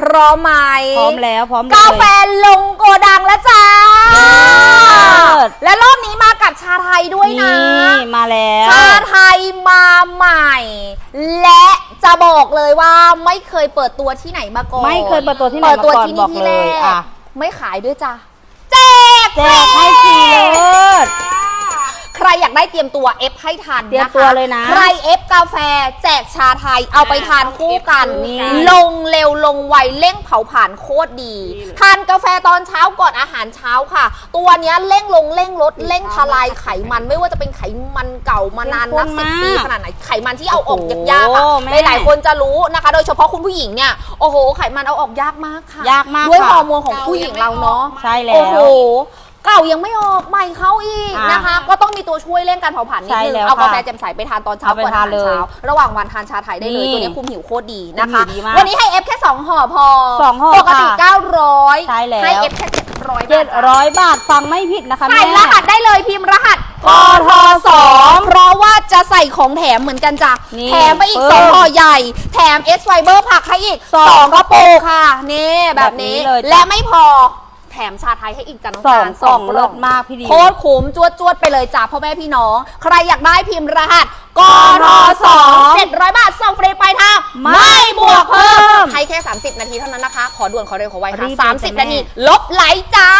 พร้อมไหมพร้อมแล้วพร้อมเลย กาแฟลงโกดังแล้วจ้า เลิศ และรอบนี้มากับชาไทยด้วยนะ นี่มาแล้ว ชาไทยมาใหม่ และจะบอกเลยว่าไม่เคยเปิดตัวที่ไหนมาก่อนไม่เคยเปิดตัวที่ไหนเปิดมาตัวก่อนที่บนี่อกที่เลแรยกอะ ไม่ขายด้วยจ้ะแจกแจกให้ฟรีเลิศใคร อยากได้เตรียมตัวเอฟให้ทันเตรียมนะคะตัวเลยนะใครเอฟกาแฟแจกชาไทยเอาไปทานคู่กัน นี่ ลงเร็วลงไวเร่งเผาผ่านโคตรดี ทานกาแฟตอนเช้าก่อนอาหารเช้าค่ะ ตัวเนี้ยเร่งลงเร่งลดเร่งทลายไขมัน ไม่ว่าจะเป็นไขมันเก่ามานานนับสิบปีขนาดไหนไขมันที่เอาออกยากๆอะโอ้โหแม่ หลายๆคนจะรู้นะคะ โดยเฉพาะคุณผู้หญิงเนี่ยโอ้โหไขมันเอาออกยากมากค่ะ ยากมากด้วยค่ะ ฮอร์โมนของผู้หญิงเราเนาะ ใช่แล้วโอ้โห เก่ายังไม่ออกใหม่เข้าอีกอะนะคะ ก็ต้องมีตัวช่วยเร่งการเผาผลาญนิดใช่นึงแล้วเอากาแฟค่ะแจ่มใสไปทานตอนเช้าเอาไปก่อนอาหารทานเลยเช้าระหว่างวันทานชาไทยได้เลยนี่ตัวนี้คุมหิวโคตรดีนะคะ คุมหิวดีมากวันนี้ให้เอฟแค่2ห่อพอสองห่อปกติค่ะ900ใช่แล้ว ให้เอฟแค่700เจ็ดร้อยบาทฟังไม่ผิดนะคะใส่แม่ รหัสได้เลยพิมพ์รหัสกทสองเพราะว่าจะใส่ของแถมเหมือนกันจ้ะนี่แถมไปอีกเพิ่ม2ห่อใหญ่ แถมเอสไฟเบอร์ผักให้อีกสอง2กระปุกค่ะนี่แบบนี้แบบนี้เลยจ้ะ และไม่พอแถมชาไทยให้อีกจ้ะน้องสองการกล่องกเลิศมากพี่ดิว โคตรคุ้มจวดจวดๆไปเลยจ้ะพ่อแม่พี่น้อง ใครอยากได้พิมพ์รหัสกทสองเจ็ดร้อยบาทส่งฟรีไปลายทางไม่บวกเพิ่มให้แค่ 30 นาทีเท่านั้นนะคะ ขอด่วนขอเร็วขอไวรีค่ะบเลยจ้ะ30แม่นาทีลบไหลจ้า